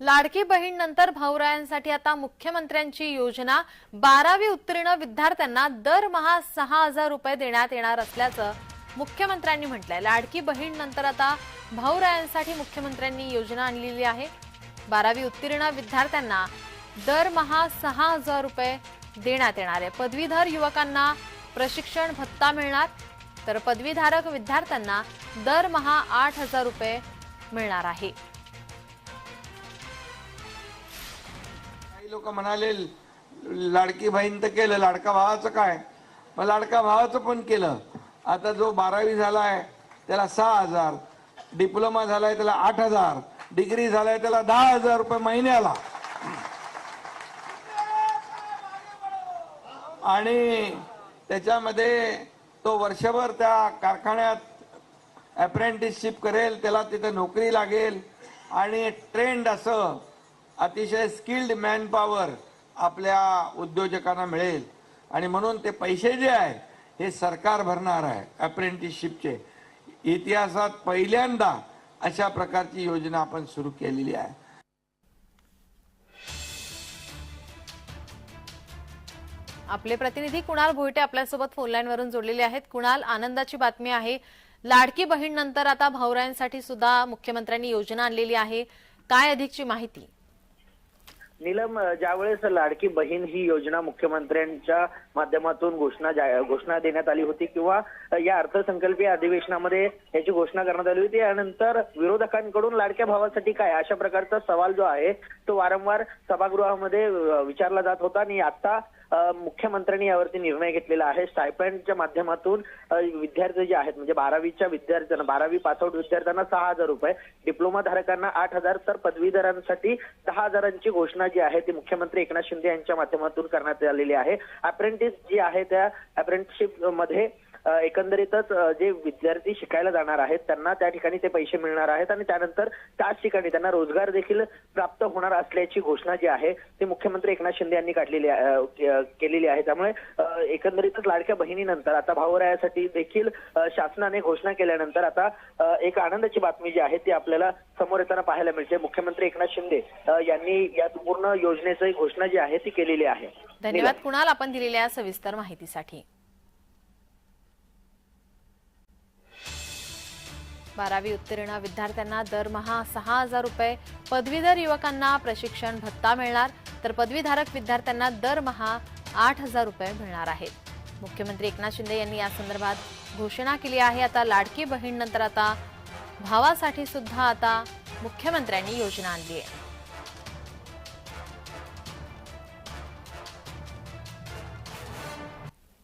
लाडकी बहीण नंतर भाऊरायांसाठी आता मुख्यमंत्र्यांची योजना. बारावी उत्तीर्ण विद्यार्थ्यांना दरमहा सहा हजार रुपये देण्यात येणार असल्याचं मुख्यमंत्र्यांनी म्हटलंय. लाडकी बहीण नंतर आता भाऊरायांसाठी मुख्यमंत्र्यांनी योजना आणलेली आहे. बारावी उत्तीर्ण विद्यार्थ्यांना दरमहा सहा हजार रुपये देण्यात येणार आहे. पदवीधर युवकांना प्रशिक्षण भत्ता मिळणार. तर पदवीधारक विद्यार्थ्यांना दरमहा आठ हजार रुपये मिळणार आहे. काही लोक म्हणाले लाडकी बहीण तर केलं लाडका भावाचं काय? मग लाडका भावाचं पण केलं. आता जो बारावी झालाय त्याला सहा हजार. डिप्लोमा झालाय त्याला आठ हजार. डिग्री झालाय त्याला दहा हजार रुपये महिन्याला. आणि त्याच्यामध्ये तो वर्षभर त्या कारखान्यात अप्रेंटिसशिप करेल त्याला तिथे नोकरी लागेल. आणि ट्रेंड असं अतिशय स्किल्ड मॅन पॉवर आपल्या उद्योजकांना मिळेल. आणि म्हणून ते पैसे जे आहे हे सरकार भरणार आहे अप्रेंटिसशिपचे इतिहासात पहिल्यांदा अशा प्रकारची योजना आपण सुरू केलेली आहे. आपले प्रतिनिधी कुणाल भोईटे आपल्यासोबत फोनलाईनवरून जोडलेले आहेत. कुणाल आनंदाची बातमी आहे. लाडकी बहीण नंतर आता भाऊरायांसाठी सुद्धा मुख्यमंत्र्यांनी योजना आणलेली आहे. काय अधिकची माहिती? नीलम ज्यावेळेस लाडकी बहीण ही योजना मुख्यमंत्र्यांच्या माध्यमातून घोषणा घोषणा देण्यात आली होती किंवा या अर्थसंकल्पीय अधिवेशनामध्ये याची घोषणा करण्यात आली होती. यानंतर विरोधकांकडून लाडक्या भावासाठी काय? अशा प्रकारचा सवाल जो आहे तो वारंवार सभागृहामध्ये विचारला जात होता आणि आता मुख्यमंत्र्यांनी यावरती निर्णय घेतलेला आहे. स्टायपंडच्या माध्यमातून विद्यार्थी जे आहेत म्हणजे बारावीच्या विद्यार्थ्यांना बारावी पासआउट विद्यार्थ्यांना सहा हजार रुपये डिप्लोमा धारकांना आठ हजार तर पदवीधरांसाठी दहा हजारांची घोषणा जी आहे ती मुख्यमंत्री एकनाथ शिंदे यांच्या माध्यमातून करण्यात आलेली आहे. अप्रेंटिस जी आहे त्या अप्रेंटिसशिपमध्ये एकंदरीतच जे विद्यार्थी शिकायला जाणार आहेत त्यांना त्या ठिकाणी ते पैसे मिळणार आहेत आणि त्यानंतर त्याच ठिकाणी त्यांना रोजगार देखील प्राप्त होणार असल्याची घोषणा जी आहे ती मुख्यमंत्री एकनाथ शिंदे यांनी काढलेली केलेली आहे. त्यामुळे एकंदरीतच लाडक्या बहिणीनंतर आता भाऊरायासाठी देखील शासनाने घोषणा केल्यानंतर आता एक आनंदाची बातमी जी आहे ती आपल्याला समोर येताना पाहायला मिळते. मुख्यमंत्री एकनाथ शिंदे यांनी या पूर्ण योजनेची घोषणा जी आहे ती केलेली आहे. धन्यवाद. कुणाल आपण दिलेल्या सविस्तर माहितीसाठी. बारावी उत्तीर्ण विद्यार्थ्यांना दरमहा सहा हजार रुपये. पदवीधर युवकांना प्रशिक्षण भत्ता मिळणार. तर पदवीधारक विद्यार्थ्यांना दरमहा आठ हजार रुपये मिळणार आहेत. मुख्यमंत्री एकनाथ शिंदे यांनी या संदर्भात घोषणा केली आहे. आता लाडकी बहीण नंतर आता भावासाठी सुद्धा आता मुख्यमंत्र्यांनी योजना आणली आहे.